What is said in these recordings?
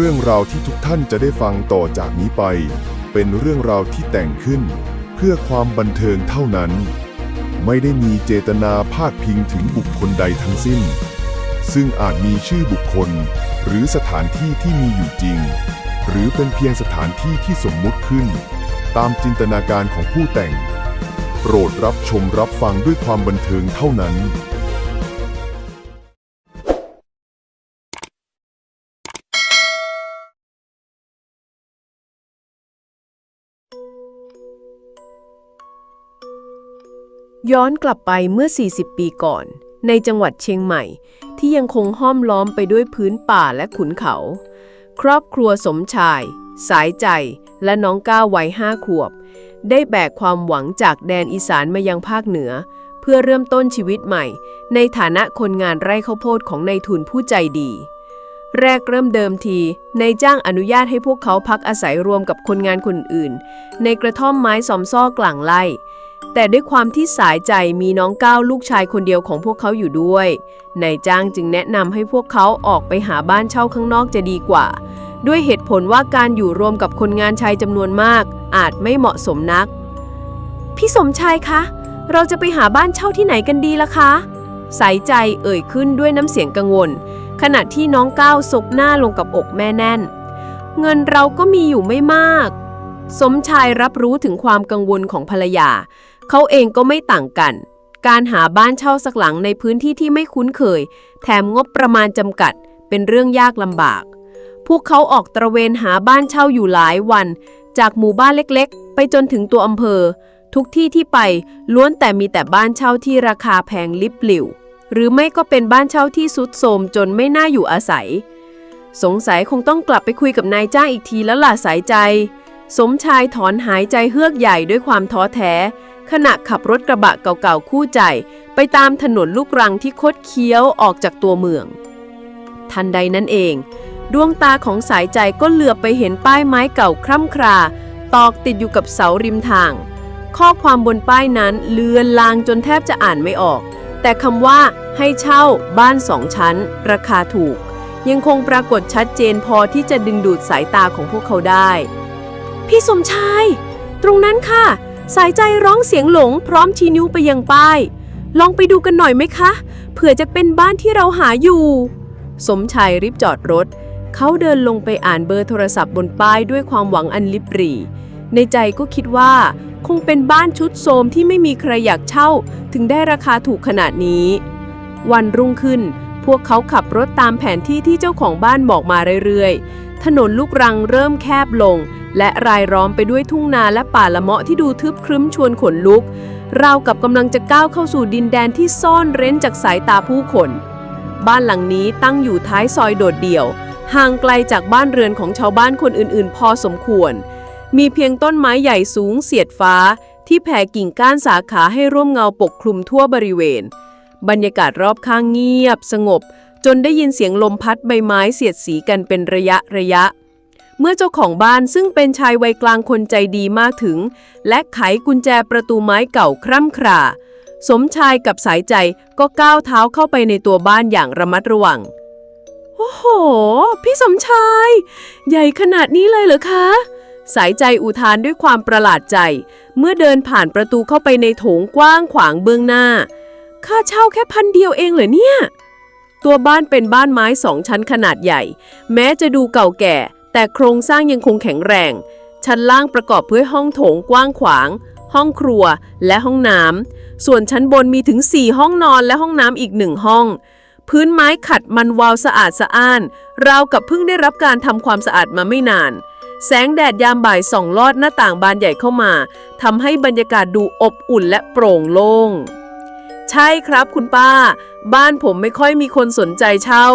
รื่องราวที่ทุกท่านจะได้ฟังต่อจากนี้ไป เป็นเรื่องราวที่แต่งขึ้น เพื่อความบันเทิงเท่านั้น ไม่ได้มีเจตนาพาดพิงถึงบุคคลใดทั้งสิ้น ซึ่งอาจมีชื่อบุคคล หรือสถานที่ที่มีอยู่จริง หรือเป็นเพียงสถานที่ที่สมมุติขึ้น ตามจินตนาการของผู้แต่ง โปรดรับชมรับฟังด้วยความบันเทิงเท่านั้น ย้อนกลับไปเมื่อ 40 ปีก่อน ในจังหวัดเชียงใหม่ ที่ยังคงห้อมล้อมไปด้วยพื้นป่าและขุนเขา ครอบครัวสมชาย สายใจ และน้องก้าววัยห้าขวบ ได้แบกความหวังจากแดนอีสานมายังภาคเหนือ เพื่อเริ่มต้นชีวิตใหม่ ในฐานะคนงานไร่ข้าวโพดของนายทุนผู้ใจดี แรกเริ่มเดิมทีนายจ้างอนุญาตให้พวกเขาพักอาศัยรวมกับคนงานคนอื่น ในกระท่อมไม้สอมซ่อกลางไร่ แต่ด้วยความที่สายใจมีน้องก้าวลูกชายคนเดียวของพวกเขาอยู่ด้วย นายจ้างจึงแนะนำให้พวกเขาออกไปหาบ้านเช่าข้างนอกจะดีกว่า ด้วยเหตุผลว่าการอยู่รวมกับคนงานชายจำนวนมาก อาจไม่เหมาะสมนัก พี่สมชายคะ เราจะไปหาบ้านเช่าที่ไหนกันดีล่ะคะ สายใจเอ่ยขึ้นด้วยน้ำเสียงกังวล ขณะที่น้องก้าวซกหน้าลงกับอกแม่แน่น เงินเราก็มีอยู่ไม่มาก สมชายรับรู้ถึงความกังวลของภรรยา เขาเองก็ไม่ต่างกัน การหาบ้านเช่าสักหลังในพื้นที่ที่ไม่คุ้นเคย แถมงบประมาณจำกัด เป็นเรื่องยากลำบาก พวกเขาออกตระเวนหาบ้านเช่าอยู่หลายวัน จากหมู่บ้านเล็กๆ ไปจนถึงตัวอำเภอ ทุกที่ที่ไปล้วนแต่มีแต่บ้านเช่าที่ราคาแพงลิบหลิว หรือไม่ก็เป็นบ้านเช่าที่สุดโทรมจนไม่น่าอยู่อาศัย สงสัยคงต้องกลับไปคุยกับนายจ้างอีกทีแล้วล่ะสายใจ สมชายถอนหายใจเฮือกใหญ่ด้วยความท้อแท้ ขณะขับรถกระบะเก่าๆคู่ใจ ไปตามถนนลูกรังที่คดเคี้ยวออกจากตัวเมือง ทันใดนั้นเอง ดวงตาของสายใจก็เหลือบไปเห็นป้ายไม้เก่าคร่ำครา ตอกติดอยู่กับเสาริมทาง ข้อความบนป้ายนั้นเลือนลางจนแทบจะอ่านไม่ออก แต่คำว่าให้เช่าบ้านสองชั้น ราคาถูก ยังคงปรากฏชัดเจนพอที่จะดึงดูดสายตาของพวกเขาได้ พี่สมชาย ตรงนั้นค่ะ สายใจร้องเสียงหลงพร้อมชี้นิ้วไปยังป้าย ลองไปดูกันหน่อยไหมคะ เผื่อจะเป็นบ้านที่เราหาอยู่ สมชายรีบจอดรถ เขาเดินลงไปอ่านเบอร์โทรศัพท์บนป้ายด้วยความหวังอันลิบหรี่ ในใจก็คิดว่า คงเป็นบ้านชุดโทมที่ไม่มีใครอยากเช่า ถึงได้ราคาถูกขนาดนี้ วันรุ่งขึ้น พวกเขาขับรถตามแผนที่ที่เจ้าของบ้านบอกมาเรื่อยๆ ถนนลูกรังเริ่มแคบลง และรายล้อมไปด้วยทุ่งนาและป่าละเมาะที่ดูทึบครึ้มชวนขนลุก ราวกับกำลังจะก้าวเข้าสู่ดินแดนที่ซ่อนเร้นจากสายตาผู้คน บ้านหลังนี้ตั้งอยู่ท้ายซอยโดดเดี่ยว ห่างไกลจากบ้านเรือนของชาวบ้านคนอื่นๆ พอสมควร มีเพียงต้นไม้ใหญ่สูงเสียดฟ้า ที่แผ่กิ่งก้านสาขาให้ร่วมเงาปกคลุมทั่วบริเวณ บรรยากาศรอบข้างเงียบสงบ จนได้ยินเสียงลมพัดใบไม้เสียดสีกันเป็นระยะระยะ เมื่อเจ้าของบ้านซึ่งเป็นชายวัยกลางคนใจดีมากถึง และไขกุญแจประตูไม้เก่าคร่ำคราสมชายกับสายใจก็ก้าวเท้าเข้าไปในตัวบ้านอย่างระมัดระวัง โอ้โห พี่สมชาย ใหญ่ขนาดนี้เลยเหรอคะ สายใจอุทานด้วยความประหลาดใจ เมื่อเดินผ่านประตูเข้าไปในโถงกว้างขวางเบื้องหน้า ค่าเช่าแค่พันเดียวเองเหรอเนี่ย ตัวบ้านเป็นบ้านไม้สองชั้นขนาดใหญ่ แม้จะดูเก่าแก่ แต่โครงสร้างยังคงแข็งแรง ชั้นล่างประกอบด้วยห้องโถงกว้างขวาง ห้องครัวและห้องน้ำส่วนชั้นบนมีถึง 4 ห้องนอนและห้องน้ำอีกหนึ่งห้อง พื้นไม้ขัดมันวาวสะอาดสะอ้าน ราวกับเพิ่งได้รับการทำความสะอาดมาไม่นาน แสงแดดยามบ่ายส่องลอดหน้าต่างบานใหญ่เข้ามาทำให้บรรยากาศดูอบอุ่นและโปร่งโล่ง ใช่ครับคุณป้า บ้านผมไม่ค่อยมีคนสนใจเช่า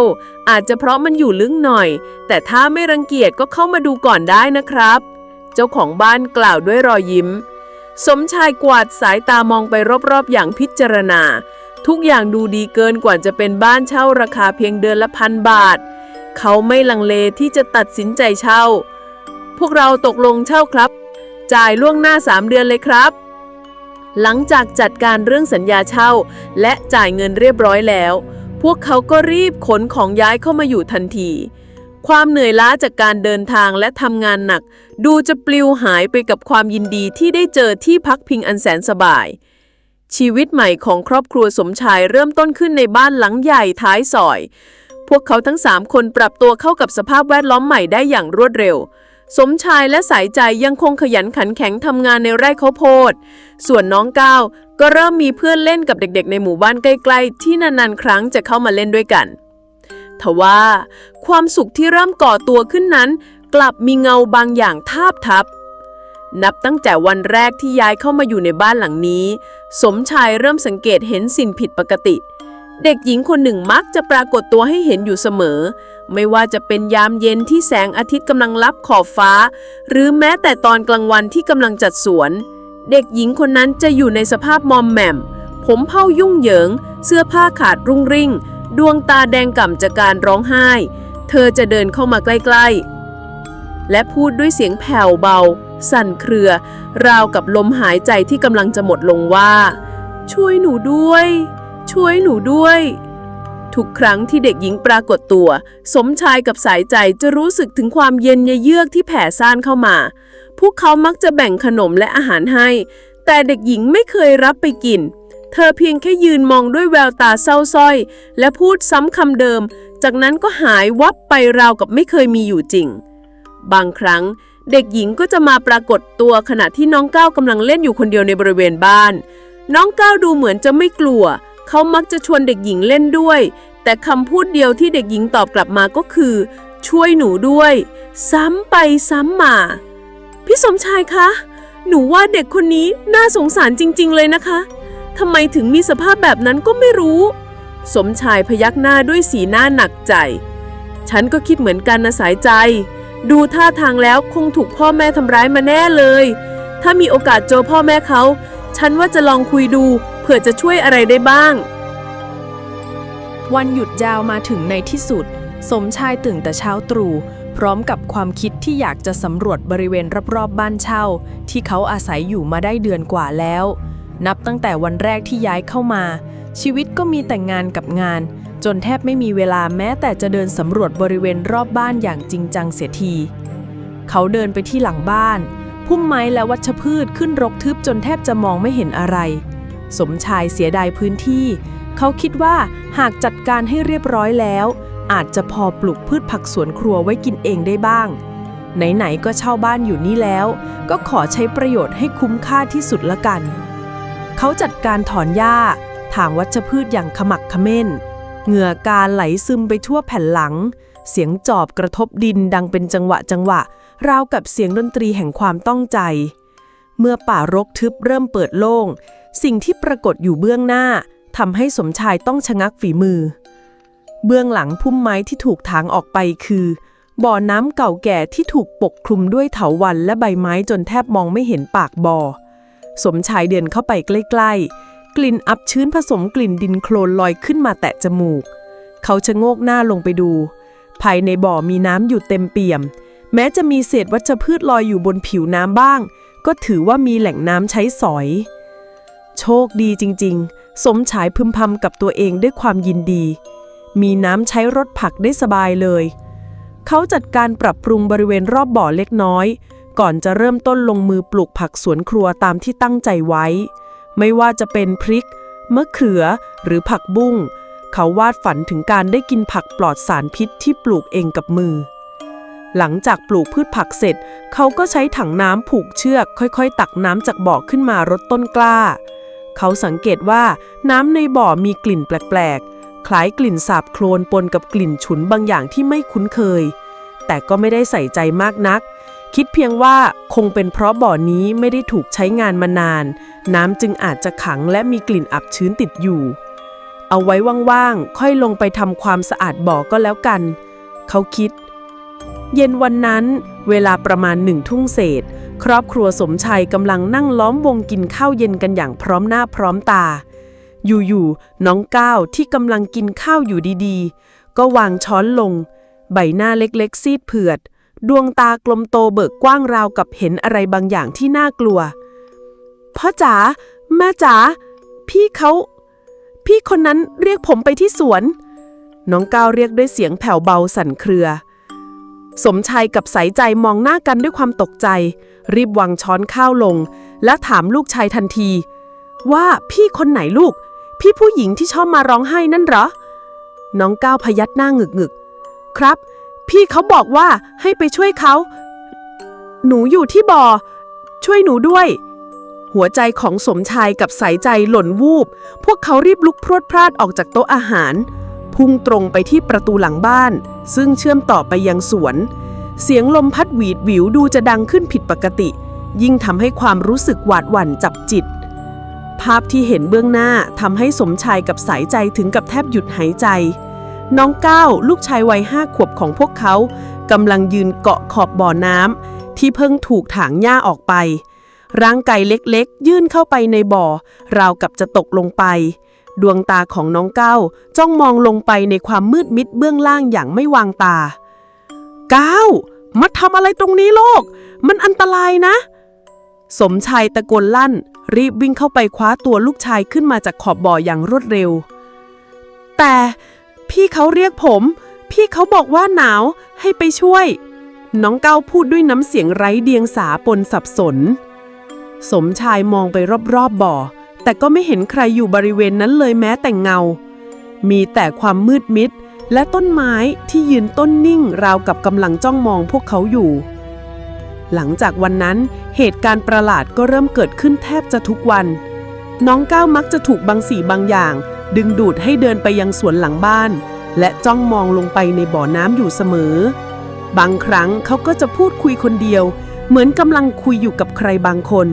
อาจจะเพราะมันอยู่ลึกหน่อย แต่ถ้าไม่รังเกียจก็เข้ามาดูก่อนได้นะครับ เจ้าของบ้านกล่าวด้วยรอยยิ้ม สมชายกวาดสายตามองไปรอบๆ อย่างพิจารณา ทุกอย่างดูดีเกินกว่าจะเป็นบ้านเช่าราคาเพียงเดือนละพันบาท เขาไม่ลังเลที่จะตัดสินใจเช่า พวกเราตกลงเช่าครับ จ่ายล่วงหน้า3เดือนเลยครับ หลังจากจัดการเรื่องสัญญาเช่า และจ่ายเงินเรียบร้อยแล้ว พวกเขาก็รีบขนของย้ายเข้ามาอยู่ทันที ความเหนื่อยล้าจากการเดินทางและทำงานหนัก ดูจะปลิวหายไปกับความยินดีที่ได้เจอที่พักพิงอันแสนสบาย ชีวิตใหม่ของครอบครัวสมชายเริ่มต้นขึ้นในบ้านหลังใหญ่ท้ายซอย พวกเขาทั้งสามคนปรับตัวเข้ากับสภาพแวดล้อมใหม่ได้อย่างรวดเร็ว สมชายและสายใจยังคงขยันขันแข็งทำงานในไร่ข้าวโพด ส่วนน้องก้าวก็เริ่มมีเพื่อนเล่นกับเด็กๆ ในหมู่บ้านใกล้ๆ ที่นานๆ ครั้งจะเข้ามาเล่นด้วยกัน ทว่าความสุขที่เริ่มก่อตัวขึ้นนั้น กลับมีเงาบางอย่างทาบทับ นับตั้งแต่วันแรกที่ย้ายเข้ามาอยู่ในบ้านหลังนี้ สมชายเริ่มสังเกตเห็นสิ่งผิดปกติ เด็กหญิงคนหนึ่งมักจะปรากฏตัวให้เห็นอยู่เสมอ ไม่ว่าจะเป็นยามเย็นที่แสงอาทิตย์กำลังลับขอบฟ้า หรือแม้แต่ตอนกลางวันที่กำลังจัดสวน เด็กหญิงคนนั้นจะอยู่ในสภาพมอมแหม่ม ผมเผ้ายุ่งเหยิง เสื้อผ้าขาดรุ่งริ่ง ดวงตาแดงก่ำจากการร้องไห้ เธอจะเดินเข้ามาใกล้ ๆ และพูดด้วยเสียงแผ่วเบา สั่นเครือ ราวกับลมหายใจที่กำลังจะหมดลงว่า ช่วยหนูด้วย ช่วยหนูด้วย ทุกครั้งที่เด็กหญิงปรากฏตัว สมชายกับสายใจจะรู้สึกถึงความเย็นเยือกที่แผ่ซ่านเข้ามา พวกเขามักจะแบ่งขนมและอาหารให้ แต่เด็กหญิงไม่เคยรับไปกิน เธอเพียงแค่ยืนมองด้วยแววตาเศร้าส้อย และพูดซ้ำคำเดิม จากนั้นก็หายวับไปราวกับไม่เคยมีอยู่จริง บางครั้งเด็กหญิงก็จะมาปรากฏตัวขณะที่น้องก้าวกำลังเล่นอยู่คนเดียวในบริเวณบ้าน น้องก้าวดูเหมือนจะไม่กลัว เขามักจะชวนเด็กหญิงเล่นด้วย แต่คำพูดเดียวที่เด็กหญิงตอบกลับมาก็คือ ช่วยหนูด้วย ซ้ำไปซ้ำมา พี่สมชายคะ หนูว่าเด็กคนนี้น่าสงสารจริง ๆ เลยนะคะทำไมถึงมีสภาพแบบนั้นก็ไม่รู้ สมชายพยักหน้าด้วยสีหน้าหนักใจ ฉันก็คิดเหมือนกันนะสายใจ ดูท่าทางแล้วคงถูกพ่อแม่ทำร้ายมาแน่เลย ถ้ามีโอกาสเจอพ่อแม่เขา ฉันว่าจะลองคุยดู เผื่อจะช่วยอะไรได้บ้าง วันหยุดยาวมาถึงในที่สุด สมชายตื่นแต่เช้าตรู่พร้อมกับความคิดที่อยากจะสำรวจบริเวณรอบๆบ้านเช่า ที่เขาอาศัยอยู่มาได้เดือนกว่าแล้ว นับตั้งแต่วันแรกที่ย้ายเข้ามา ชีวิตก็มีแต่งงานกับงาน จนแทบไม่มีเวลาแม้แต่จะเดินสำรวจบริเวณรอบบ้านอย่างจริงจังเสียที เขาเดินไปที่หลังบ้าน พุ่มไม้และวัชพืชขึ้นรกทึบจนแทบจะมองไม่เห็นอะไร สมชายเสียดายพื้นที่ เขาคิดว่าหากจัดการให้เรียบร้อยแล้ว อาจจะพอปลูกพืชผักสวนครัวไว้กินเองได้บ้าง ไหน ๆ ก็เช่าบ้านอยู่นี่แล้ว ก็ขอใช้ประโยชน์ให้คุ้มค่าที่สุดละกัน เขาจัดการถอนหญ้า ถางวัชพืชอย่างขมักเขม้น เหงื่อการไหลซึมไปทั่วแผ่นหลัง เสียงจอบกระทบดินดังเป็นจังหวะจังหวะ ราวกับเสียงดนตรีแห่งความต้องใจ เมื่อป่ารกทึบเริ่มเปิดโล่ง สิ่งที่ปรากฏอยู่เบื้องหน้าทำให้สมชายต้องชะงักฝีมือ เบื้องหลังพุ่มไม้ที่ถูกถางออกไปคือ บ่อน้ำเก่าแก่ที่ถูกปกคลุมด้วยเถาวัลย์และใบไม้จนแทบมองไม่เห็นปากบ่อ สมชายเดินเข้าไปใกล้ๆ กลิ่นอับชื้นผสมกลิ่นดินโคลนลอยขึ้นมาแตะจมูก เขาชะโงกหน้าลงไปดู ภายในบ่อมีน้ำอยู่เต็มเปี่ยม แม้จะมีเศษวัชพืชลอยอยู่บนผิวน้ำบ้าง ก็ถือว่ามีแหล่งน้ำใช้สอย ชคดีจริง ๆ สมฉายพึมพำกับตัวเองด้วยความยินดี มีน้ำใช้รดผักได้สบายเลย เขาจัดการปรับปรุงบริเวณรอบบ่อเล็กน้อย ก่อนจะเริ่มต้นลงมือปลูกผักสวนครัวตามที่ตั้งใจไว้ ไม่ว่าจะเป็นพริก มะเขือ หรือผักบุ้ง เขาวาดฝันถึงการได้กินผักปลอดสารพิษที่ปลูกเองกับมือหลังจากปลูกพืชผักเสร็จ เขาก็ใช้ถังน้ำผูกเชือก ค่อยๆ ตักน้ำจากบ่อขึ้นมารดต้นกล้า เขาสังเกตว่าน้ำในบ่อมีกลิ่นแปลกๆ คล้ายกลิ่นสาบโคลนปนกับกลิ่นฉุนบางอย่างที่ไม่คุ้นเคย แต่ก็ไม่ได้ใส่ใจมากนัก คิดเพียงว่าคงเป็นเพราะบ่อนี้ไม่ได้ถูกใช้งานมานาน น้ำจึงอาจจะขังและมีกลิ่นอับชื้นติดอยู่ เอาไว้ว่างๆ ค่อยลงไปทำความสะอาดบ่อก็แล้วกัน เขาคิด เย็นวันนั้น เวลาประมาณหนึ่งทุ่งเศษ ครอบครัวสมชัยกำลังนั่งล้อมวงกินข้าวเย็นกันอย่างพร้อมหน้าพร้อมตา อยู่ๆน้องก้าวที่กำลังกินข้าวอยู่ดีๆ ก็วางช้อนลง ใบหน้าเล็กๆ ซีดเผือด ดวงตากลมโตเบิกกว้างราวกับเห็นอะไรบางอย่างที่น่ากลัวพ่อจ๋าแม่จ๋าพี่เขา พี่คนนั้นเรียกผมไปที่สวน น้องก้าวเรียกด้วยเสียงแผ่วเบาสั่นเครือ สมชายกับสายใจมองหน้ากันด้วยความตกใจ รีบวางช้อนข้าวลง และถามลูกชายทันที ว่าพี่คนไหนลูก พี่ผู้หญิงที่ชอบมาร้องไห้นั่นเหรอ น้องก้าวพยักหน้าหงึกหงึกครับ พี่เขาบอกว่าให้ไปช่วยเขา หนูอยู่ที่บ่อ ช่วยหนูด้วย หัวใจของสมชายกับสายใจหล่นวูบ พวกเขารีบลุกพรวดพลาดออกจากโต๊ะอาหาร พุ่งตรงไปที่ประตูหลังบ้าน ซึ่งเชื่อมต่อไปยังสวน เสียงลมพัดหวีดหวิวดูจะดังขึ้นผิดปกติ ยิ่งทำให้ความรู้สึกหวาดหวั่นจับจิต ภาพที่เห็นเบื้องหน้าทำให้สมชายกับสายใจถึงกับแทบหยุดหายใจ น้องก้าวลูกชายวัยห้าขวบของพวกเขากำลังยืนเกาะขอบบ่อน้ำที่เพิ่งถูกถางหญ้าออกไป ร่างกายเล็กๆ ยื่นเข้าไปในบ่อ ราวกับจะตกลงไป ดวงตาของน้องก้าวจ้องมองลงไปในความมืดมิดเบื้องล่างอย่างไม่วางตา ก้าวมาทำอะไรตรงนี้โลก มันอันตรายนะ สมชายตะโกนลั่น รีบวิ่งเข้าไปคว้าตัวลูกชายขึ้นมาจากขอบบ่ออย่างรวดเร็ว แต่พี่เขาเรียกผม พี่เขาบอกว่าหนาวให้ไปช่วย น้องก้าวพูดด้วยน้ำเสียงไร้เดียงสาปนสับสน สมชายมองไปรอบๆบ่อ แต่ก็ไม่เห็นใครอยู่บริเวณนั้นเลยแม้แต่เงา มีแต่ความมืดมิด และต้นไม้ที่ยืนต้นนิ่งราวกับกำลังจ้องมองพวกเขาอยู่ หลังจากวันนั้นเหตุการณ์ประหลาดก็เริ่มเกิดขึ้นแทบจะทุกวัน น้องก้าวมักจะถูกบางสิ่งบางอย่าง ดึงดูดให้เดินไปยังสวนหลังบ้าน และจ้องมองลงไปในบ่อน้ำอยู่เสมอ บางครั้งเขาก็จะพูดคุยคนเดียว เหมือนกำลังคุยอยู่กับใครบางคน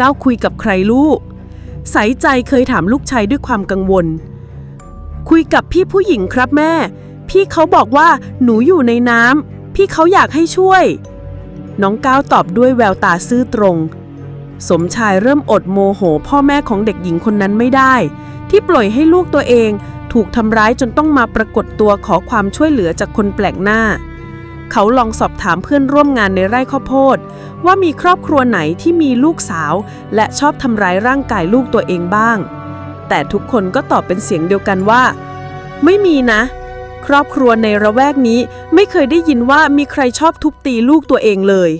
ก้าวคุยกับใครลูกใสใจเคยถามลูกชายด้วยความกังวล คุยกับพี่ผู้หญิงครับแม่ พี่เขาบอกว่าหนูอยู่ในน้ำพี่เขาอยากให้ช่วย น้องก้าวตอบด้วยแววตาซื่อตรง สมชายเริ่มอดโมโห พ่อแม่ของเด็กหญิงคนนั้นไม่ได้ ที่ปล่อยให้ลูกตัวเองถูกทำร้ายจนต้องมาปรากฏตัวขอความช่วยเหลือจากคนแปลกหน้า เขาลองสอบถามเพื่อนร่วมงานในไร่ข้าวโพด ว่ามีครอบครัวไหนที่มีลูกสาว และชอบทำร้ายร่างกายลูกตัวเองบ้าง แต่ทุกคนก็ตอบเป็นเสียงเดียวกันว่า ไม่มีนะ ครอบครัวในระแวกนี้ไม่เคยได้ยินว่ามีใครชอบทุบตีลูกตัวเองเลย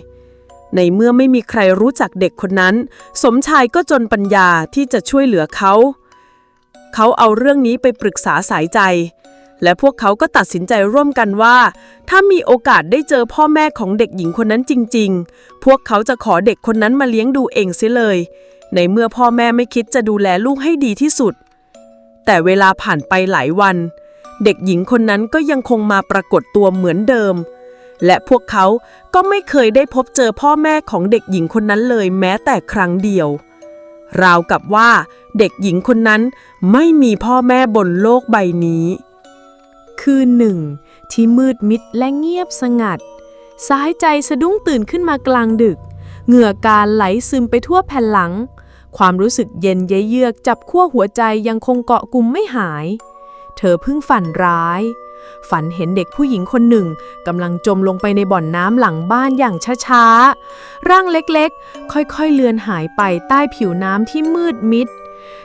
ในเมื่อไม่มีใครรู้จักเด็กคนนั้น สมชายก็จนปัญญาที่จะช่วยเหลือเขา เขาเอาเรื่องนี้ไปปรึกษาสายใจ และพวกเขาก็ตัดสินใจร่วมกันว่า ถ้ามีโอกาสได้เจอพ่อแม่ของเด็กหญิงคนนั้นจริง ๆ พวกเขาจะขอเด็กคนนั้นมาเลี้ยงดูเองเสียเลย ในเมื่อพ่อแม่ไม่คิดจะดูแลลูกให้ดีที่สุด แต่เวลาผ่านไปหลายวัน เด็กหญิงคนนั้นก็ยังคงมาปรากฏตัวเหมือนเดิม และพวกเขาก็ไม่เคยได้พบเจอพ่อแม่ของเด็กหญิงคนนั้นเลยแม้แต่ครั้งเดียว ราวกับว่าเด็กหญิงคนนั้นไม่มีพ่อแม่บนโลกใบนี้ คืนหนึ่ง ที่มืดมิดและเงียบสงัด สายใจสะดุ้งตื่นขึ้นมากลางดึก เหงื่อการไหลซึมไปทั่วแผ่นหลัง ความรู้สึกเย็นเยือกจับขั้วหัวใจยังคงเกาะกลุ่มไม่หาย เธอเพิ่งฝันร้าย ฝันเห็นเด็กผู้หญิงคนหนึ่งกำลังจมลงไปในบ่อนน้ำหลังบ้านอย่างช้าๆ ร่างเล็กๆ ค่อยๆ เลือนหายไปใต้ผิวน้ำที่มืดมิด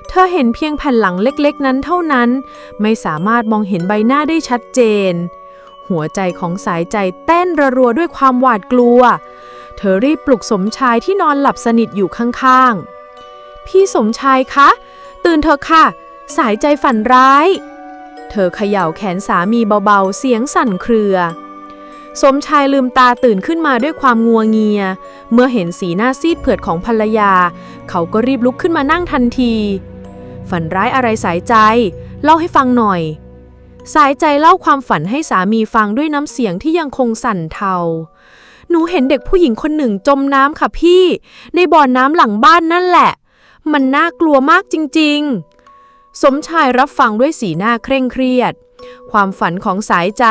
เธอเห็นเพียงแผ่นหลังเล็กๆ นั้นเท่านั้น ไม่สามารถมองเห็นใบหน้าได้ชัดเจน หัวใจของสายใจเต้นระรัวด้วยความหวาดกลัว เธอรีบปลุกสมชายที่นอนหลับสนิทอยู่ข้างๆ พี่สมชายคะ ตื่นเถอะค่ะ สายใจฝันร้าย เธอเขย่าแขนสามีเบาๆ เสียงสั่นเครือ สมชายลืมตาตื่นขึ้นมาด้วยความงัวเงีย เมื่อเห็นสีหน้าซีดเผือดของภรรยา เขาก็รีบลุกขึ้นมานั่งทันที ฝันร้ายอะไรสายใจ เล่าให้ฟังหน่อย สายใจเล่าความฝันให้สามีฟังด้วยน้ำเสียงที่ยังคงสั่นเทาหนูเห็นเด็กผู้หญิงคนหนึ่งจมน้ำค่ะพี่ ในบ่อน้ำหลังบ้านนั่นแหละ มันน่ากลัวมากจริง ๆ สมชายรับฟังด้วยสีหน้าเคร่งเครียด ความฝันของสายใจ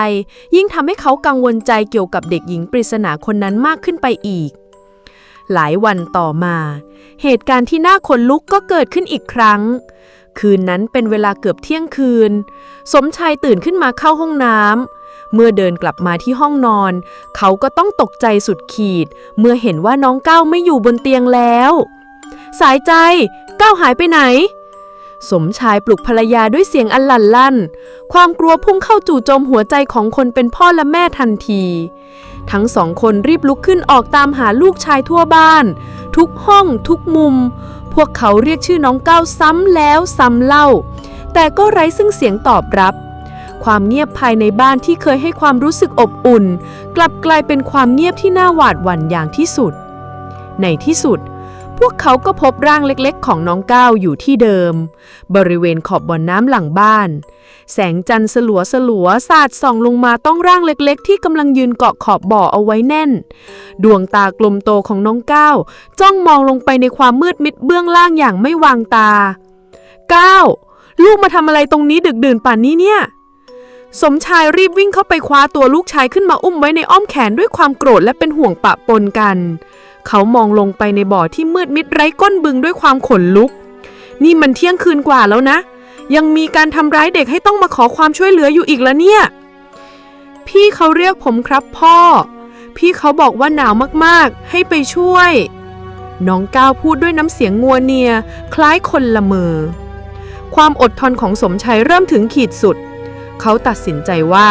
ยิ่งทำให้เขากังวลใจเกี่ยวกับเด็กหญิงปริศนาคนนั้นมากขึ้นไปอีก หลายวันต่อมา เหตุการณ์ที่น่าขนลุกก็เกิดขึ้นอีกครั้ง คืนนั้นเป็นเวลาเกือบเที่ยงคืน สมชายตื่นขึ้นมาเข้าห้องน้ำเมื่อเดินกลับมาที่ห้องนอน เขาก็ต้องตกใจสุดขีด เมื่อเห็นว่าน้องก้าวไม่อยู่บนเตียงแล้ว สายใจ ก้าวหายไปไหน สมชายปลุกภรรยาด้วยเสียงอันลั่นลั่น ความกลัวพุ่งเข้าจู่โจมหัวใจของคนเป็นพ่อและแม่ทันที ทั้งสองคนรีบลุกขึ้นออกตามหาลูกชายทั่วบ้าน ทุกห้องทุกมุม พวกเขาเรียกชื่อน้องก้าวซ้ำแล้วซ้ำเล่า แต่ก็ไร้ซึ่งเสียงตอบรับความเงียบภายในบ้านที่เคยให้ความรู้สึกอบอุ่น กลับกลายเป็นความเงียบที่น่าหวาดหวั่นอย่างที่สุด ในที่สุด พวกเขาก็พบร่างเล็กๆ ของน้องก้าวอยู่ที่เดิม บริเวณขอบบ่อนน้ำหลังบ้าน แสงจันทร์สลัวสลัวๆสาดส่องลงมาต้องร่างเล็กๆ ที่กำลังยืนเกาะขอบบ่อเอาไว้แน่น ดวงตากลมโตของน้องก้าวจ้องมองลงไปในความมืดมิดเบื้องล่างอย่างไม่วางตาก้าวลูกมาทำอะไรตรงนี้ดึกดื่นป่านนี้เนี่ย สมชายรีบวิ่งเข้าไปคว้าตัวลูกชายขึ้นมาอุ้มไว้ในอ้อมแขนด้วยความโกรธและเป็นห่วงปะปนกัน เขามองลงไปในบ่อที่มืดมิดไร้ก้นบึงด้วยความขนลุก นี่มันเที่ยงคืนกว่าแล้วนะ ยังมีการทำร้ายเด็กให้ต้องมาขอความช่วยเหลืออยู่อีกแล้วเนี่ย พี่เขาเรียกผมครับพ่อ พี่เขาบอกว่าหนาวมากๆ ให้ไปช่วย น้องก้าวพูดด้วยน้ำเสียงงัวเนีย คล้ายคนละเมอ ความอดทนของสมชัยเริ่มถึงขีดสุด เขาตัดสินใจว่า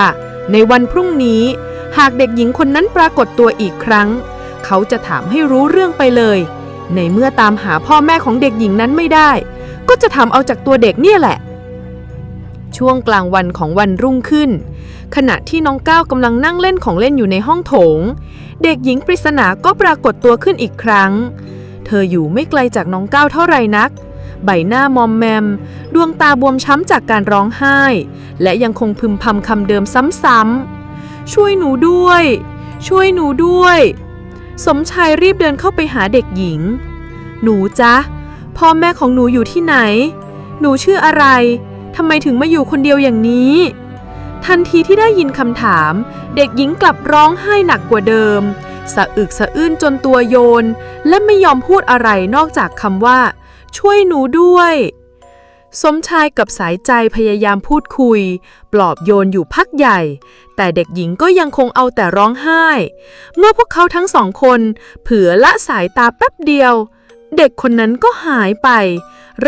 ในวันพรุ่งนี้ หากเด็กหญิงคนนั้นปรากฏตัวอีกครั้ง เขาจะถามให้รู้เรื่องไปเลย ในเมื่อตามหาพ่อแม่ของเด็กหญิงนั้นไม่ได้ ก็จะทำเอาจากตัวเด็กเนี่ยแหละ ช่วงกลางวันของวันรุ่งขึ้น ขณะที่น้องก้าวกำลังนั่งเล่นของเล่นอยู่ในห้องโถง เด็กหญิงปริศนาก็ปรากฏตัวขึ้นอีกครั้ง เธออยู่ไม่ไกลจากน้องก้าวเท่าไรนักใบหน้ามอมแมม ดวงตาบวมช้ำจากการร้องไห้ และยังคงพึมพำคำเดิมซ้ำๆ ช่วยหนูด้วย ช่วยหนูด้วย สมชายรีบเดินเข้าไปหาเด็กหญิง หนูจ๊ะ พ่อแม่ของหนูอยู่ที่ไหน หนูชื่ออะไรทำไมถึงมาอยู่คนเดียวอย่างนี้ ทันทีที่ได้ยินคำถาม เด็กหญิงกลับร้องไห้หนักกว่าเดิม สะอึกสะอื้นจนตัวโยน และไม่ยอมพูดอะไรนอกจากคำว่า ช่วยหนูด้วย สมชายกับสายใจพยายามพูดคุย ปลอบโยนอยู่พักใหญ่ แต่เด็กหญิงก็ยังคงเอาแต่ร้องไห้ เมื่อพวกเขาทั้งสองคน เผื่อละสายตาแป๊บเดียว เด็กคนนั้นก็หายไป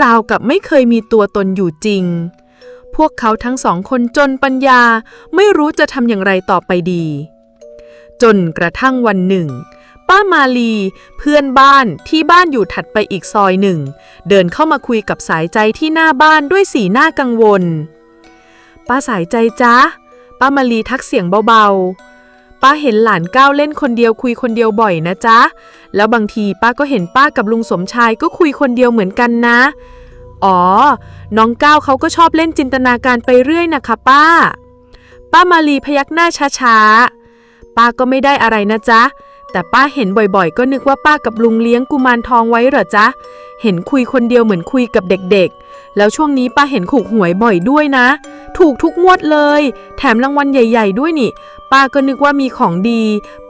ราวกับไม่เคยมีตัวตนอยู่จริง พวกเขาทั้งสองคนจนปัญญาไม่รู้จะทำอย่างไรต่อไปดี จนกระทั่งวันหนึ่ง ป้ามาลี เพื่อนบ้านที่บ้านอยู่ถัดไปอีกซอยหนึ่ง เดินเข้ามาคุยกับสายใจที่หน้าบ้านด้วยสีหน้ากังวล ป้าสายใจจ๊ะป้ามาลีทักเสียงเบาๆ ป้าเห็นหลานก้าวเล่นคนเดียวคุยคนเดียวบ่อยนะจ๊ะ แล้วบางทีป้าก็เห็นป้ากับลุงสมชายก็คุยคนเดียวเหมือนกันนะ อ๋อ น้องก้าวเขาก็ชอบเล่นจินตนาการไปเรื่อยนะคะป้า ป้ามาลีพยักหน้าช้าๆ ป้าก็ไม่ได้อะไรนะจ๊ะ แต่ป้าเห็นบ่อยๆ ก็นึกว่าป้ากับลุงเลี้ยงกุมารทองไว้เหรอจ๊ะ เห็นคุยคนเดียวเหมือนคุยกับเด็กๆ แล้วช่วงนี้ป้าเห็นถูกหวยบ่อยด้วยนะ ถูกทุกงวดเลย แถมรางวัลใหญ่ๆ ด้วยนี่ ป้าก็นึกว่ามีของดี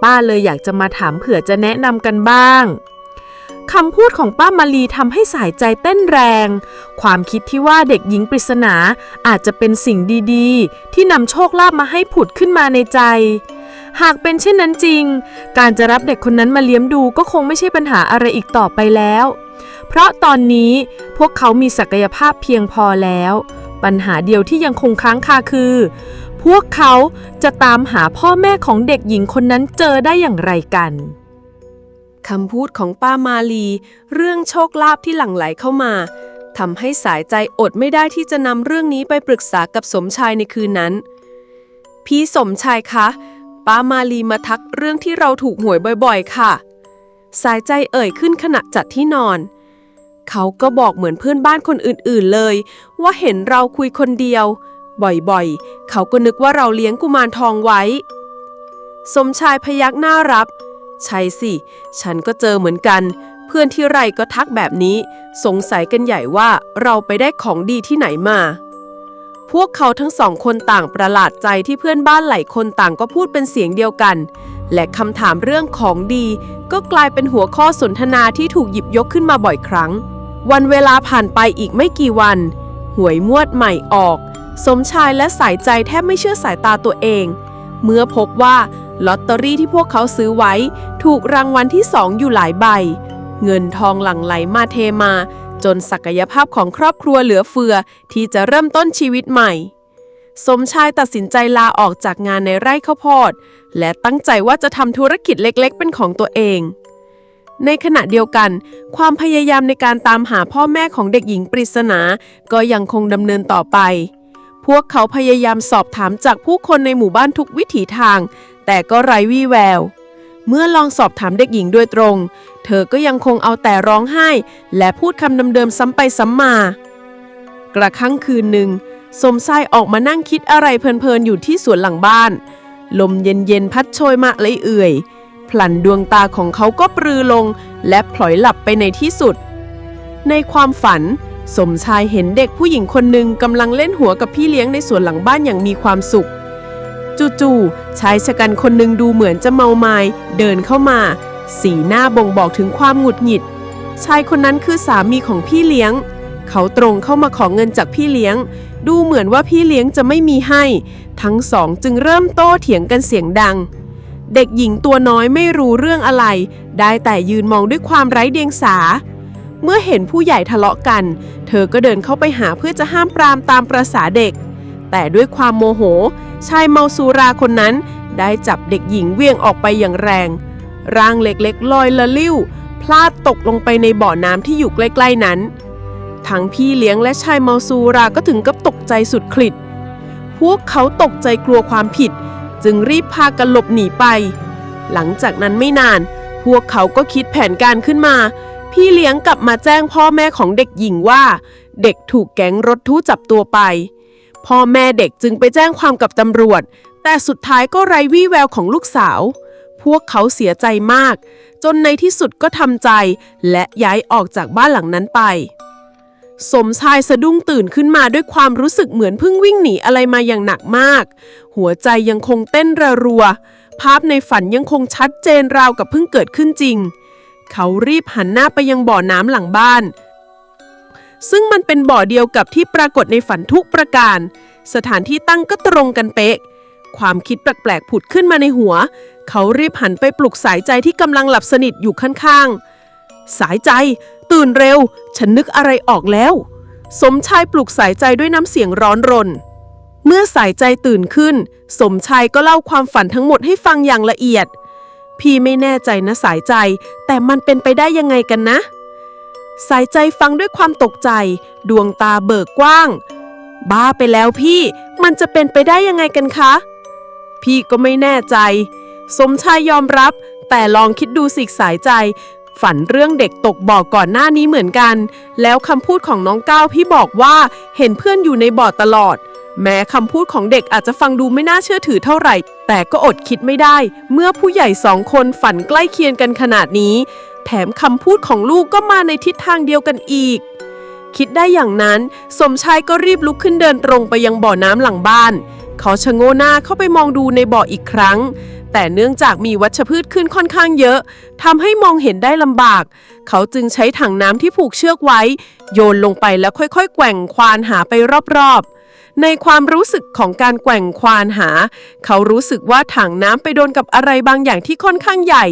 ป้าเลยอยากจะมาถามเผื่อจะแนะนำกันบ้างคำพูดของป้ามาลีทำให้สายใจเต้นแรง ความคิดที่ว่าเด็กหญิงปริศนาอาจจะเป็นสิ่งดีๆ ที่นำโชคลาภมาให้ผุดขึ้นมาในใจ หากเป็นเช่นนั้นจริง การจะรับเด็กคนนั้นมาเลี้ยงดูก็คงไม่ใช่ปัญหาอะไรอีกต่อไปแล้ว เพราะตอนนี้พวกเขามีศักยภาพเพียงพอแล้ว ปัญหาเดียวที่ยังคงค้างคาคือ พวกเขาจะตามหาพ่อแม่ของเด็กหญิงคนนั้นเจอได้อย่างไรกันคำพูดของป้ามาลี เรื่องโชคลาภที่หลั่งไหลเข้ามาทำให้สายใจอดไม่ได้ที่จะนำเรื่องนี้ไปปรึกษากับสมชายในคืนนั้น พี่สมชายคะ ป้ามาลีมาทักเรื่องที่เราถูกหวยบ่อยๆ ค่ะ สายใจเอ่ยขึ้นขณะจัดที่นอน เขาก็บอกเหมือนเพื่อนบ้านคนอื่นๆเลย ว่าเห็นเราคุยคนเดียว บ่อยๆ เขาก็นึกว่าเราเลี้ยงกุมารทองไว้ สมชายพยักหน้ารับ ใช่สิ ฉันก็เจอเหมือนกัน เพื่อนที่ไรก็ทักแบบนี้ สงสัยกันใหญ่ว่าเราไปได้ของดีที่ไหนมา พวกเขาทั้งสองคนต่างประหลาดใจที่เพื่อนบ้านหลายคนต่างก็พูดเป็นเสียงเดียวกัน และคำถามเรื่องของดี ก็กลายเป็นหัวข้อสนทนาที่ถูกหยิบยกขึ้นมาบ่อยครั้ง วันเวลาผ่านไปอีกไม่กี่วัน หวยมวดใหม่ออก สมชายและสายใจแทบไม่เชื่อสายตาตัวเอง เมื่อพบว่าลอตเตอรี่ที่พวกเขาซื้อไว้ ถูกรางวัลที่สองอยู่หลายใบ เงินทองหลั่งไหลมาเทมา จนศักยภาพของครอบครัวเหลือเฟือที่จะเริ่มต้นชีวิตใหม่ สมชายตัดสินใจลาออกจากงานในไร่ข้าวโพดและตั้งใจว่าจะทำธุรกิจเล็กๆ เป็นของตัวเอง ในขณะเดียวกัน ความพยายามในการตามหาพ่อแม่ของเด็กหญิงปริศนา ก็ยังคงดำเนินต่อไป พวกเขาพยายามสอบถามจากผู้คนในหมู่บ้านทุกวิถีทาง แต่ก็ไร้วี่แวว เมื่อลองสอบถามเด็กหญิงโดยตรง เธอก็ยังคงเอาแต่ร้องไห้ และพูดคำเดิมๆซ้ำไปซ้ำมา กระทั่งคืนหนึ่ง สมชายออกมานั่งคิดอะไรเพลินๆ อยู่ที่สวนหลังบ้าน ลมเย็นๆ พัดโชยมาเลยเอื่อย พลันดวงตาของเขาก็ปรือลง และพลอยหลับไปในที่สุด ในความฝัน สมชายเห็นเด็กผู้หญิงคนหนึ่งกำลังเล่นหัวกับพี่เลี้ยงในสวนหลังบ้านอย่างมีความสุข จู่ๆชายชะกันคนหนึ่งดูเหมือนจะเมาไม้เดินเข้ามา สีหน้าบ่งบอกถึงความหงุดหงิด ชายคนนั้นคือสามีของพี่เลี้ยง เขาตรงเข้ามาขอเงินจากพี่เลี้ยง ดูเหมือนว่าพี่เลี้ยงจะไม่มีให้ ทั้งสองจึงเริ่มโต้เถียงกันเสียงดัง เด็กหญิงตัวน้อยไม่รู้เรื่องอะไร ได้แต่ยืนมองด้วยความไร้เดียงสาเมื่อเห็นผู้ใหญ่ทะเลาะกัน เธอก็เดินเข้าไปหาเพื่อจะห้ามปรามตามประษาเด็ก แต่ด้วยความโมโห ชายเมาสุราคนนั้น ได้จับเด็กหญิงเวียงออกไปอย่างแรง ร่างเล็กๆลอยละลิ้ว พลาดตกลงไปในบ่อน้ำที่อยู่ใกล้ๆนั้น ทั้งพี่เลี้ยงและชายเมาซูราก็ถึงกับตกใจสุดขีดพวกเขาตกใจกลัวความผิด จึงรีบพากันหลบหนีไป หลังจากนั้นไม่นาน พวกเขาก็คิดแผนการขึ้นมา พี่เลี้ยงกลับมาแจ้งพ่อแม่ของเด็กหญิงว่า เด็กถูกแก๊งรถทู่จับตัวไป พ่อแม่เด็กจึงไปแจ้งความกับตำรวจ แต่สุดท้ายก็ไร้วี่แววของลูกสาว พวกเขาเสียใจมาก จนในที่สุดก็ทำใจ และย้ายออกจากบ้านหลังนั้นไป สมชายสะดุ้งตื่นขึ้นมาด้วยความรู้สึกเหมือนเพิ่งวิ่งหนีอะไรมาอย่างหนักมาก หัวใจยังคงเต้นระรัว ภาพในฝันยังคงชัดเจนราวกับเพิ่งเกิดขึ้นจริง เขารีบหันหน้าไปยังบ่อน้ำหลังบ้าน ซึ่งมันเป็นบ่อเดียวกับที่ปรากฏในฝันทุกประการ สถานที่ตั้งก็ตรงกันเป๊ะ ความคิดแปลกๆผุดขึ้นมาในหัว เขารีบหันไปปลุกสายใจที่กำลังหลับสนิทอยู่ข้างๆ สายใจ ตื่นเร็ว ฉันนึกอะไรออกแล้ว สมชายปลุกสายใจด้วยน้ำเสียงร้อนรน เมื่อสายใจตื่นขึ้น สมชายก็เล่าความฝันทั้งหมดให้ฟังอย่างละเอียด พี่ไม่แน่ใจนะสายใจ แต่มันเป็นไปได้ยังไงกันนะ สายใจฟังด้วยความตกใจ ดวงตาเบิกกว้าง บ้าไปแล้วพี่ มันจะเป็นไปได้ยังไงกันคะ พี่ก็ไม่แน่ใจ สมชายยอมรับ แต่ลองคิดดูสิสายใจ ฝันเรื่องเด็กตกบ่อก่อนหน้านี้เหมือนกัน แล้วคำพูดของน้องก้าวพี่บอกว่าเห็นเพื่อนอยู่ในบ่อตลอด แม้คำพูดของเด็กอาจจะฟังดูไม่น่าเชื่อถือเท่าไหร่ แต่ก็อดคิดไม่ได้ เมื่อผู้ใหญ่สองคนฝันใกล้เคียงกันขนาดนี้ แถมคำพูดของลูกก็มาในทิศทางเดียวกันอีก คิดได้อย่างนั้น สมชายก็รีบลุกขึ้นเดินตรงไปยังบ่อน้ำหลังบ้าน เขาชะโงหน้าเข้าไปมองดูในบ่ออีกครั้ง แต่เนื่องจากมีวัชพืชขึ้นค่อนข้างเยอะทำให้มองเห็นได้ลำบาก เขาจึงใช้ถังน้ำที่ผูกเชือกไว้ โยนลงไปแล้วค่อยๆ แกว่งควานหาไปรอบๆ ในความรู้สึกของการแกว่งควานหา เขารู้สึกว่าถังน้ำไปโดนกับอะไรบางอย่างที่ค่อนข้างใหญ่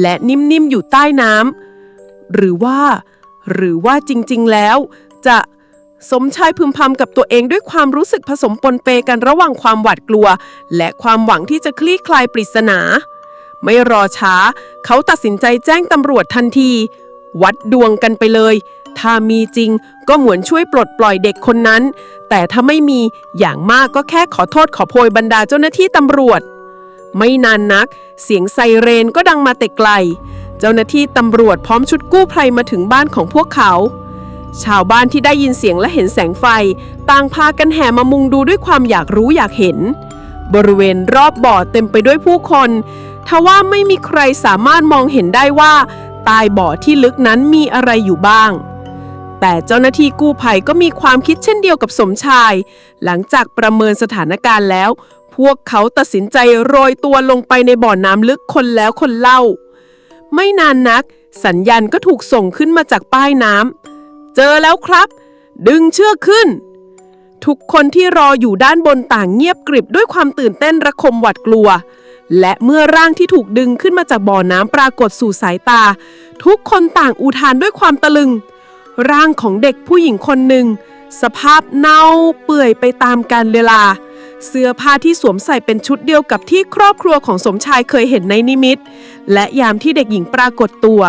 และนิ่มๆอยู่ใต้น้ำหรือว่า หรือว่าจริงๆแล้ว จะสมชายพึมพำกับตัวเองด้วยความรู้สึกผสมปนเปกันระหว่างความหวาดกลัว และความหวังที่จะคลี่คลายปริศนา ไม่รอช้า เขาตัดสินใจแจ้งตำรวจทันที วัดดวงกันไปเลย ถ้ามีจริงก็เหมือนช่วยปลดปล่อยเด็กคนนั้น แต่ถ้าไม่มีอย่างมากก็แค่ขอโทษขอโพยบรรดาเจ้าหน้าที่ตำรวจ ไม่นานนัก เสียงไซเรนก็ดังมาแต่ไกล เจ้าหน้าที่ตำรวจพร้อมชุดกู้ภัยมาถึงบ้านของพวกเขา ชาวบ้านที่ได้ยินเสียงและเห็นแสงไฟ ต่างพากันแห่มามุงดูด้วยความอยากรู้อยากเห็น บริเวณรอบบ่อเต็มไปด้วยผู้คนทว่าไม่มีใครสามารถมองเห็นได้ว่าใต้บ่อที่ลึกนั้นมีอะไรอยู่บ้าง แต่เจ้าหน้าที่กู้ภัยก็มีความคิดเช่นเดียวกับสมชาย หลังจากประเมินสถานการณ์แล้ว พวกเขาตัดสินใจโรยตัวลงไปในบ่อน้ำลึกคนแล้วคนเล่า ไม่นานนัก สัญญาณก็ถูกส่งขึ้นมาจากป้ายน้ำเจอแล้วครับ ดึงเชือกขึ้น ทุกคนที่รออยู่ด้านบนต่างเงียบกริบด้วยความตื่นเต้นระคมหวาดกลัว และเมื่อร่างที่ถูกดึงขึ้นมาจากบ่อน้ำปรากฏสู่สายตา ทุกคนต่างอุทานด้วยความตะลึง ร่างของเด็กผู้หญิงคนหนึ่ง สภาพเน่าเปื่อยไปตามกาลเวลา เสื้อผ้าที่สวมใส่เป็นชุดเดียวกับที่ครอบครัวของสมชายเคยเห็นในนิมิต และยามที่เด็กหญิงปรากฏตัว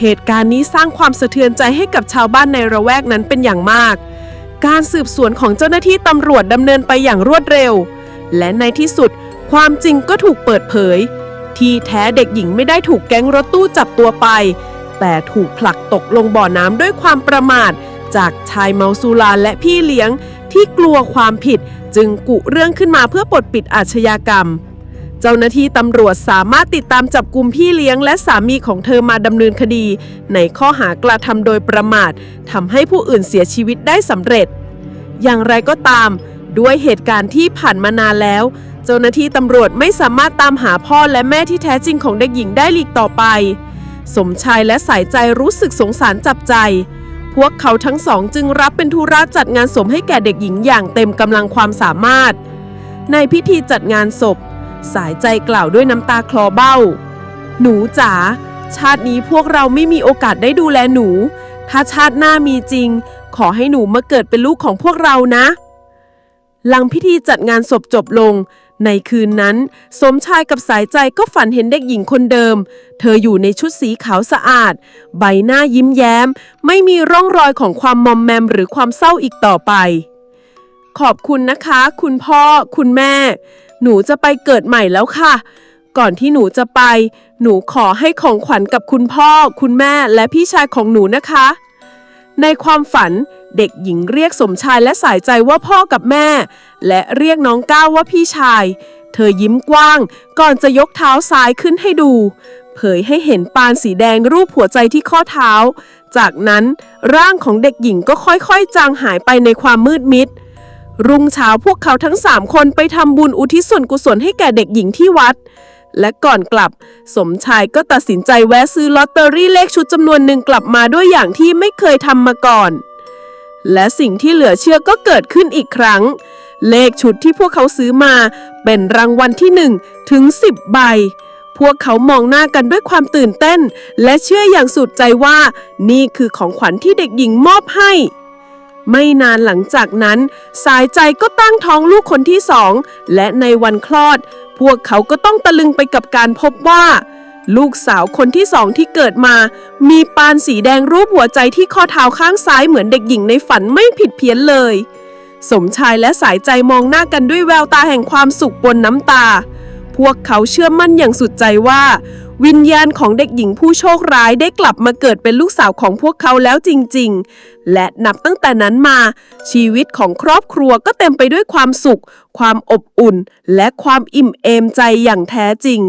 เหตุการณ์นี้สร้างความสะเทือนใจให้กับชาวบ้านในระแวกนั้นเป็นอย่างมาก การสืบสวนของเจ้าหน้าที่ตำรวจดำเนินไปอย่างรวดเร็ว และในที่สุดความจริงก็ถูกเปิดเผย ที่แท้เด็กหญิงไม่ได้ถูกแก๊งรถตู้จับตัวไป แต่ถูกผลักตกลงบ่อน้ำด้วยความประมาท จากชายเมาสุราและพี่เลี้ยง ที่กลัวความผิดจึงกุเรื่องขึ้นมาเพื่อปลดปิดอาชญากรรม เจ้าหน้าที่ตำรวจสามารถติดตามจับกลุ่มพี่เลี้ยง และสามีของเธอมาดำเนินคดี ในข้อหากระทำโดยประมาททำให้ผู้อื่นเสียชีวิตได้สำเร็จ อย่างไรก็ตาม ด้วยเหตุการณ์ที่ผ่านมานานแล้วเจ้าหน้าที่ตำรวจไม่สามารถตามหาพ่อและแม่ที่แท้จริงของเด็กหญิงได้ลีกต่อไป สมชายและสายใจรู้สึกสงสารจับใจ พวกเขาทั้งสองจึงรับเป็นธุระจัดงานศพให้แก่เด็กหญิงอย่างเต็มกำลังความสามารถ ในพิธีจัดงานศพ สายใจกล่าวด้วยน้ำตาคลอเบ้า หนูจ๋าชาตินี้พวกเราไม่มีโอกาสได้ดูแลหนู ถ้าชาติหน้ามีจริง ขอให้หนูมาเกิดเป็นลูกของพวกเรานะ หลังพิธีจัดงานศพจบลง ในคืนนั้น สมชายกับสายใจก็ฝันเห็นเด็กหญิงคนเดิม เธออยู่ในชุดสีขาวสะอาด ใบหน้ายิ้มแย้ม ไม่มีร่องรอยของความมอมแมมหรือความเศร้าอีกต่อไป ขอบคุณนะคะ คุณพ่อ คุณแม่ หนูจะไปเกิดใหม่แล้วค่ะ ก่อนที่หนูจะไป หนูขอให้ของขวัญกับคุณพ่อ คุณแม่และพี่ชายของหนูนะคะ ในความฝัน เด็กหญิงเรียกสมชายและสายใจว่าพ่อกับแม่ และเรียกน้องก้าวว่าพี่ชาย เธอยิ้มกว้าง ก่อนจะยกเท้าซ้ายขึ้นให้ดู เผยให้เห็นปานสีแดงรูปหัวใจที่ข้อเท้า จากนั้นร่างของเด็กหญิงก็ค่อยๆ จางหายไปในความมืดมิด รุ่งเช้าพวกเขาทั้งสามคนไปทำบุญอุทิศส่วนกุศลให้แก่เด็กหญิงที่วัดและก่อนกลับ สมชายก็ตัดสินใจแวะซื้อลอตเตอรี่เลขชุดจำนวนหนึ่งกลับมาด้วยอย่างที่ไม่เคยทำมาก่อน และสิ่งที่เหลือเชื่อก็เกิดขึ้นอีกครั้ง เลขชุดที่พวกเขาซื้อมาเป็นรางวัลที่หนึ่งถึง10ใบ พวกเขามองหน้ากันด้วยความตื่นเต้น และเชื่ออย่างสุดใจว่า นี่คือของขวัญที่เด็กหญิงมอบให้ ไม่นานหลังจากนั้น สายใจก็ตั้งท้องลูกคนที่สอง และในวันคลอด พวกเขาก็ต้องตะลึงไปกับการพบว่า ลูกสาวคนที่สองที่เกิดมา มีปานสีแดงรูปหัวใจที่ข้อเท้าข้างซ้ายเหมือนเด็กหญิงในฝันไม่ผิดเพี้ยนเลย สมชายและสายใจมองหน้ากันด้วยแววตาแห่งความสุขบนน้ำตา พวกเขาเชื่อมั่นอย่างสุดใจว่า วิญญาณของเด็กหญิงผู้โชคร้ายได้กลับมาเกิดเป็นลูกสาวของพวกเขาแล้วจริง ๆ และนับตั้งแต่นั้นมา ชีวิตของครอบครัวก็เต็มไปด้วยความสุข ความอบอุ่น และความอิ่มเอมใจอย่างแท้จริง